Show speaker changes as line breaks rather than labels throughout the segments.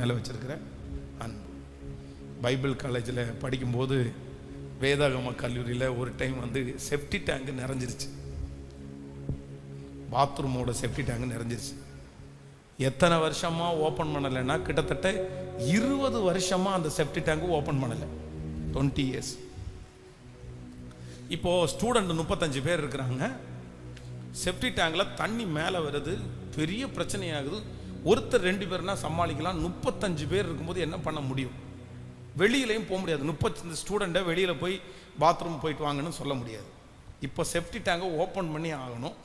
மேலே வச்சுருக்கிற அன்பு பைபிள் காலேஜில் படிக்கும்போது வேதாகம கல்லூரியில் ஒரு டைம் வந்து செப்டி டேங்க் நிறைஞ்சிருச்சு. பாத்ரூமோட செப்டி டேங்க் நிறைஞ்சிருச்சு. எத்தனை வருஷமாக ஓப்பன் பண்ணலைன்னா கிட்டத்தட்ட இருபது வருஷமாக அந்த செப்டி டேங்க் ஓப்பன் பண்ணலை. டுவெண்ட்டி இயர்ஸ் இப்போது ஸ்டூடெண்ட் முப்பத்தஞ்சு பேர் இருக்கிறாங்க. செப்டி டேங்கில் தண்ணி மேலே வருது பெரிய பிரச்சனையாகுது. ஒருத்தர் ரெண்டு பேர்னா சமாளிக்கலாம். முப்பத்தஞ்சு பேர் இருக்கும்போது என்ன பண்ண முடியும்? வெளியிலையும் போக முடியாது. முப்பத்தஞ்சு ஸ்டூடெண்ட்டை வெளியில் போய் பாத்ரூம் போயிட்டு வாங்கன்னு சொல்ல முடியாது. இப்போ சேஃப்டி டேங்கை ஓப்பன் பண்ணி ஆகணும்.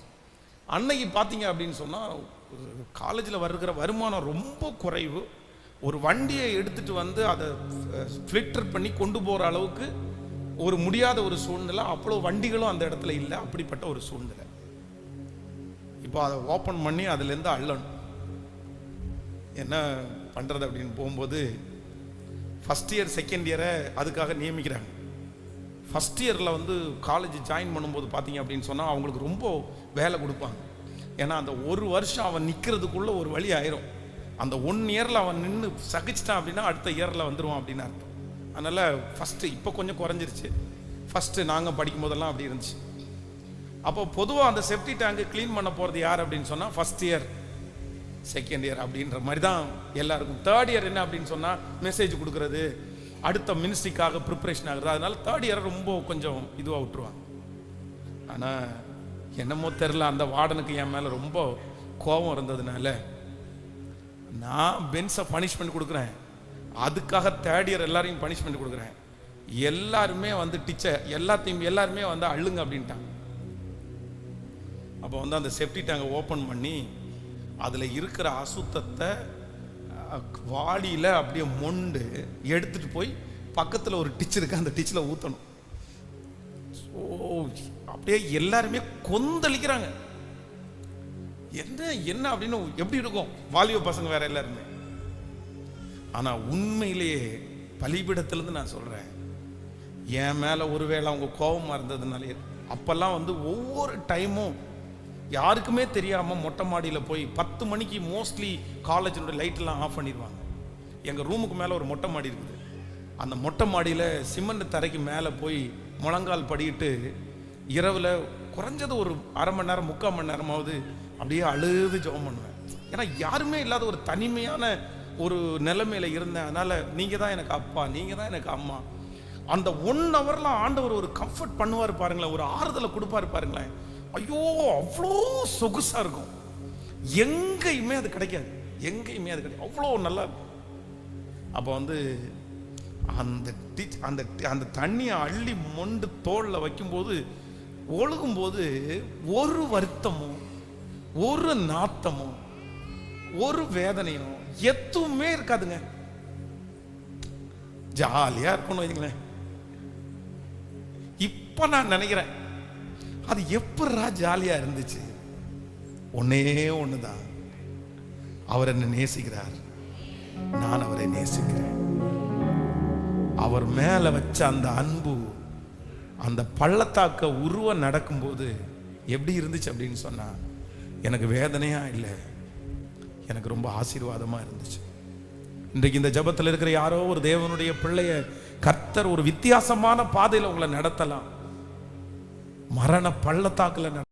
அன்னைக்கு பார்த்தீங்க அப்படின்னு சொன்னால் காலேஜில் வருகிற வருமானம் ரொம்ப குறைவு. ஒரு வண்டியை எடுத்துகிட்டு வந்து அதை ஃபில்டர் பண்ணி கொண்டு போகிற அளவுக்கு ஒரு முடியாத ஒரு சூழ்நிலை. அவ்வளோ வண்டிகளும் அந்த இடத்துல இல்லை. அப்படிப்பட்ட ஒரு சூழ்நிலை. இப்போ அதை ஓப்பன் பண்ணி அதுலேருந்து அள்ளணும். என்ன பண்ணுறது அப்படின்னு போகும்போது ஃபஸ்ட் இயர் செகண்ட் இயரை அதுக்காக நியமிக்கிறாங்க. ஃபஸ்ட் இயரில் வந்து காலேஜ் ஜாயின் பண்ணும்போது பார்த்தீங்க அப்படின்னு சொன்னால் அவங்களுக்கு ரொம்ப வேலை கொடுப்பாங்க. ஏன்னா அந்த ஒரு வருஷம் அவன் நிற்கிறதுக்குள்ளே ஒரு வழி ஆயிரும். அந்த ஒன் இயரில் அவன் நின்று சகிச்சிட்டான் அப்படின்னா அடுத்த இயரில் வந்துடுவான் அப்படின்னு அர்த்தம். அதனால் ஃபஸ்ட்டு இப்போ கொஞ்சம் குறைஞ்சிருச்சு. ஃபஸ்ட்டு நாங்கள் படிக்கும் போதெல்லாம் அப்படி இருந்துச்சு. அப்போ பொதுவாக அந்த செப்டி டேங்கு க்ளீன் பண்ண போகிறது யார் அப்படின்னு சொன்னால் ஃபஸ்ட் இயர் செகண்ட் இயர் அப்படின்ற மாதிரி தான் எல்லாருக்கும். தேர்ட் இயர் என்ன அப்படின்னு சொன்னால் மெசேஜ் கொடுக்குறது. அடுத்த மினிஸ்ட்ரிக்காக ப்ரிப்பரேஷன் ஆகுறது. அதனால தேர்ட் இயர் ரொம்ப கொஞ்சம் இதுவாக விட்டுருவாங்க. ஆனால் என்னமோ தெரில அந்த வார்டனுக்கு என் மேலே ரொம்ப கோபம் இருந்ததுனால நான் பென்ஸை பனிஷ்மெண்ட் கொடுக்குறேன். அதுக்காக தேர்ட் இயர் எல்லாரையும் பனிஷ்மெண்ட் கொடுக்குறேன். எல்லாருமே வந்து டீச்சர் எல்லாத்தையும் எல்லாருமே வந்து அள்ளுங்க அப்படின்ட்டாங்க. அப்போ வந்து அந்த செப்டி டேங்கை ஓப்பன் பண்ணி அதில் இருக்கிற அசுத்தத்தை வாளியில் அப்படியே மொண்டு எடுத்துட்டு போய் பக்கத்தில் ஒரு டிச் இருக்கு அந்த டிச்சில் ஊற்றணும் ஸோ அப்படியே எல்லாருமே கொந்தளிக்கிறாங்க. என்ன என்ன அப்படின்னு எப்படி இருக்கும்? வாலிப பசங்க வேற எல்லாருமே. ஆனால் உண்மையிலேயே பலிபிடத்துலேருந்து நான் சொல்கிறேன் என் மேலே ஒருவேளை அவங்க கோபமாக இருந்ததுனாலே அப்போல்லாம் வந்து ஒவ்வொரு டைமும் யாருக்குமே தெரியாமல் மொட்டை மாடியில் போய் பத்து மணிக்கு மோஸ்ட்லி காலேஜினுடைய லைட்டெல்லாம் ஆஃப் பண்ணிடுவாங்க. எங்கள் ரூமுக்கு மேலே ஒரு மொட்டை மாடி இருக்குது. அந்த மொட்டை மாடியில் சிமெண்ட் தரைக்கு மேலே போய் முழங்கால் படிட்டு இரவில் குறைஞ்சது ஒரு அரை மணி நேரம் முக்கால் மணி நேரமாவது அப்படியே அழுது ஜெபம் பண்ணுவேன். ஏன்னா யாருமே இல்லாத ஒரு தனிமையான ஒரு நிலைமையில் இருந்தேன். அதனால் நீங்கள் தான் எனக்கு அப்பா நீங்கள் தான் எனக்கு அம்மா. அந்த ஒன் ஹவர்லாம் ஆண்டவர் ஒரு கம்ஃபர்ட் பண்ணுவார் பாருங்களேன். ஒரு ஆறுதலை கொடுப்பாரு பாருங்களேன். ஐயோ அவ்வளோ சொகுசா இருக்கும். எங்கேயுமே அது கிடைக்காது. எங்கேயுமே அது கிடையாது அவ்வளோ நல்லா இருக்கும். அப்போ வந்து அந்த டீச் அந்த அந்த தண்ணியை அள்ளி மொண்டு தோளில் வைக்கும்போது ஒழுகும்போது ஒரு வருத்தமும் ஒரு நாத்தமும் ஒரு வேதனையும் எதுவுமே இருக்காதுங்க. ஜாலியா இருக்கணும் வைங்களேன். இப்ப நான் நினைக்கிறேன் அது எப்படா ஜாலியாக இருந்துச்சு? ஒன்னே தான் அவர் என்ன நேசிக்கிறார். நான் அவரை நேசிக்கிறேன். அவர் மேலே வச்ச அந்த அன்பு அந்த பள்ளத்தாக்க உருவ நடக்கும்போது எப்படி இருந்துச்சு அப்படின்னு சொன்னால் எனக்கு வேதனையாக இல்லை. எனக்கு ரொம்ப ஆசீர்வாதமாக இருந்துச்சு. இன்றைக்கு இந்த ஜபத்தில் இருக்கிற யாரோ ஒரு தேவனுடைய பிள்ளைய கர்த்தர் ஒரு வித்தியாசமான பாதையில் உங்களை நடத்தலாம். மரண பள்ளத்தாக்கில் நட-